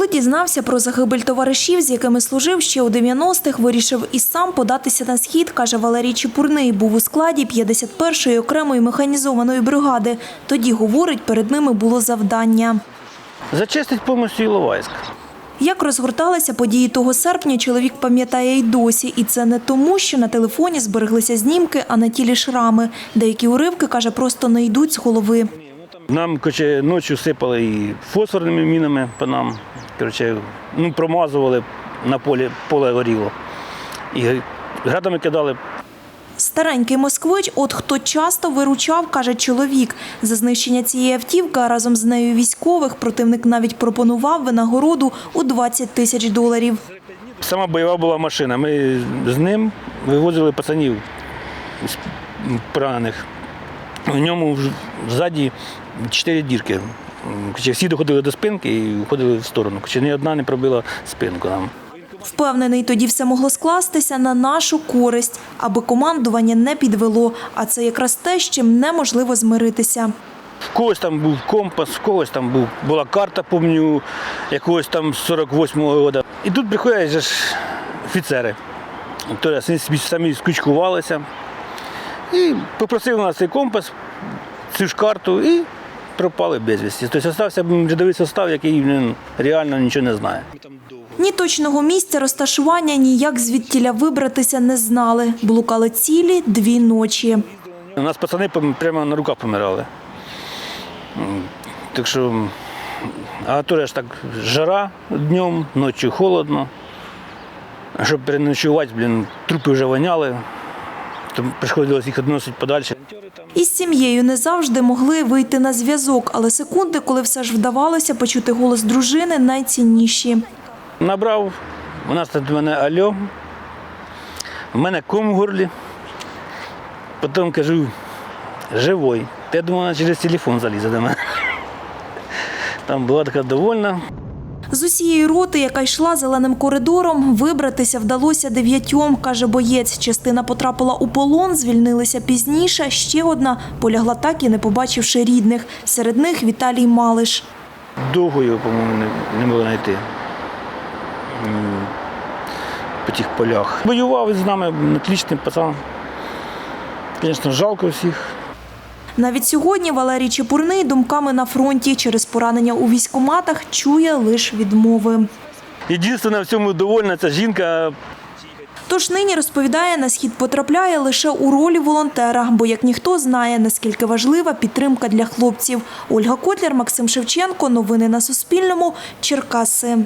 Коли дізнався про загибель товаришів, з якими служив ще у 90-х, вирішив і сам податися на схід, каже Валерій Чепурний. Був у складі 51-ї окремої механізованої бригади. Тоді, говорить, перед ними було завдання. Зачистить повністю Іловайськ. Як розгорталися події того серпня, чоловік пам'ятає й досі. І це не тому, що на телефоні збереглися знімки, а на тілі шрами. Деякі уривки, каже, просто не йдуть з голови. Нам короче, ночі сипали і фосфорними мінами по нам. Короче, ну, промазували на полі, поле горіло. І градами кидали. Старенький москвич, от хто часто виручав, каже чоловік. За знищення цієї автівки, а разом з нею військових, противник навіть пропонував винагороду у 20 тисяч доларів. Сама бойова була машина. Ми з ним вивозили пацанів поранених. У ньому ззаді чотири дірки. Всі доходили до спинки і виходили в сторону. Короче, Ні одна не пробила спинку нам. Впевнений, тоді все могло скластися на нашу користь, аби командування не підвело. А це якраз те, з чим неможливо змиритися. В когось там був компас, в когось там був, була карта, пам'ятаю, якогось там 48-го року. І тут приходять же ж офіцери. Тобто вони самі скучкувалися. І попросили у нас цей компас, цю ж карту і пропали безвісті. Тобто залишився рядовий состав, який реально нічого не знає. Ні точного місця розташування, ні як звідтіля вибратися не знали. Блукали цілі дві ночі. У нас пацани прямо на руках помирали. Так що, а то ж так жара днем, ночі холодно. Щоб переночувати, блін, трупи вже воняли, то приходилось їх відносити подальше. Із сім'єю не завжди могли вийти на зв'язок, але секунди, коли все ж вдавалося почути голос дружини, найцінніші. Набрав, у нас тут в мене альо, в мене ком в горлі. Потім кажу, живой. Я думав, вона через телефон залізе до мене. Там була така довольна. З усієї роти, яка йшла зеленим коридором, вибратися вдалося дев'ятьом, каже боєць. Частина потрапила у полон, звільнилися пізніше. Ще одна полягла так і не побачивши рідних. Серед них Віталій Малиш. Довго його, по-моєму, не, було знайти. По тих полях. Воював із нами, отличний пацан. Звісно, жалко всіх. Навіть сьогодні Валерій Чепурний думками на фронті через поранення у військоматах чує лише відмови. Єдине в цьому довольна ця жінка. Тож нині розповідає, на схід потрапляє лише у ролі волонтера, бо як ніхто знає, наскільки важлива підтримка для хлопців. Ольга Котляр, Максим Шевченко. Новини на Суспільному. Черкаси.